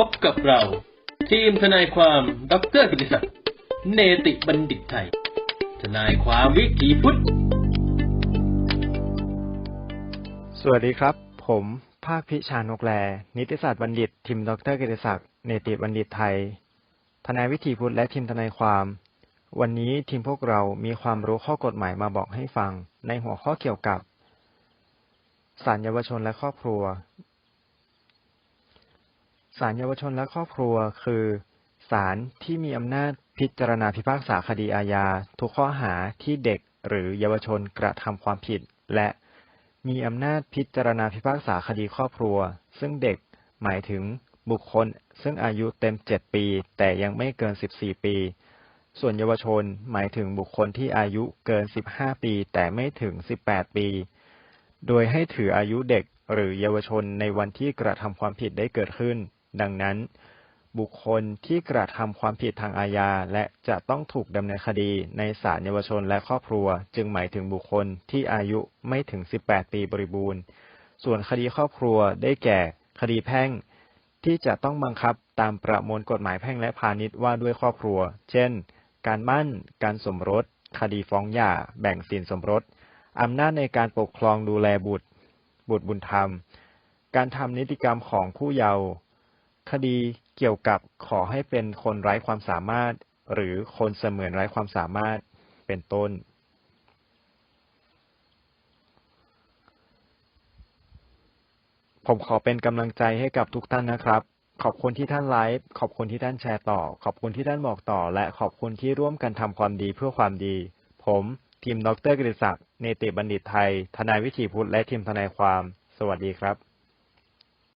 พบกับเรา ทีมทนายความดรกิติศักดิ์เนติบัณฑิตไทย ทนายความวิถีพุทธ สวัสดีครับ ผม ภาคพิชานกแล นิติศาสตร์บัณฑิต ทีมดรกิติศักดิ์เนติบัณฑิตไทย ทนายวิถีพุทธและทีมทนายความ วันนี้ทีมพวกเรามีความรู้ข้อกฎหมายมาบอกให้ฟังในหัวข้อเกี่ยวกับศาลเยาวชนและครอบครัว ศาลเยาวชนและครอบครัว คือศาลที่มีอำนาจพิจารณาพิพากษาคดีอาญาทุกข้อหาที่เด็กหรือเยาวชนกระทำความผิด และมีอำนาจพิจารณาพิพากษาคดีครอบครัว ซึ่งเด็กหมายถึงบุคคลซึ่งอายุเต็ม 7 ปี แต่ยังไม่เกิน 14 ปี ส่วนเยาวชนหมายถึงบุคคลที่อายุเกิน 15 ปี แต่ไม่ถึง 18 ปี โดยให้ถืออายุเด็กหรือเยาวชนในวันที่กระทำความผิดได้เกิดขึ้น ดังนั้น บุคคลที่กระทำความผิดทางอาญาและจะต้องถูกดำเนินคดีในศาลเยาวชนและครอบครัว จึงหมายถึงบุคคลที่อายุไม่ถึง 18 ปีบริบูรณ์ ส่วนคดีครอบครัวได้แก่ คดีแพ่ง ที่จะต้องบังคับตามประมวลกฎหมายแพ่งและพาณิชย์ว่าด้วยครอบครัว เช่น การมั่น การสมรส คดีฟ้องหย่า แบ่งสินสมรส อำนาจในการปกครองดูแลบุตร บุตรบุญธรรม การทำนิติกรรมของผู้เยาว์ คดีเกี่ยวกับขอให้เป็นคนไร้ความสามารถ หรือคนเสมือนไร้ความสามารถเป็นต้น ผมขอเป็นกำลังใจให้กับทุกท่านนะครับ ขอบคุณที่ท่านไลฟ์ขอบคุณที่ท่านแชร์ต่อ ขอบคุณที่ท่านบอกต่อ และขอบคุณที่ร่วมกันทำความดีเพื่อความดี ผมทีมดรกฤษศักดิ์เนติบัณฑิตไทย ทนายวิถีพุทธและทีมทนายความ สวัสดีครับ